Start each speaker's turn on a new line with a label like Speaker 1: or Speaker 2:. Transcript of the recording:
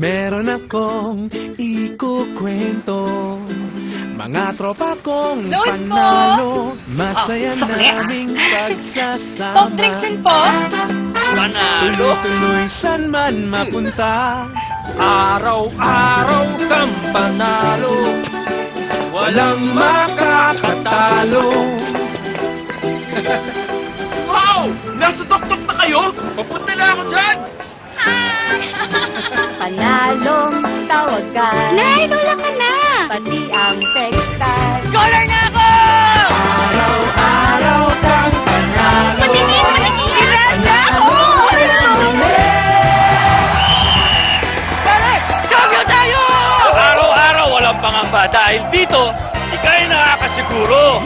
Speaker 1: Meron akong ikukwento Mga tropa kong
Speaker 2: po.
Speaker 1: panalo Masaya
Speaker 3: Oh, sukli, ah.
Speaker 1: naming pagsasama
Speaker 2: Soft drinks din po.
Speaker 4: Panalo,
Speaker 1: Tuloy-tuloy saan man mapunta
Speaker 4: araw-araw kang panalo.
Speaker 1: Walang makakatalo
Speaker 4: Wow! Nasa tuktok na kayo? Papunta na ako dyan!
Speaker 3: Panalong tawagan.
Speaker 2: Nay, wala ka na.
Speaker 3: Pati ang textan.
Speaker 2: Scholar na ako!
Speaker 1: Araw-araw kang panalo
Speaker 2: Patingin, patingin! Miranda ako!
Speaker 4: Pare! Kamyo tayo! Araw-araw walang pangamba dahil dito, ikay nakakasiguro.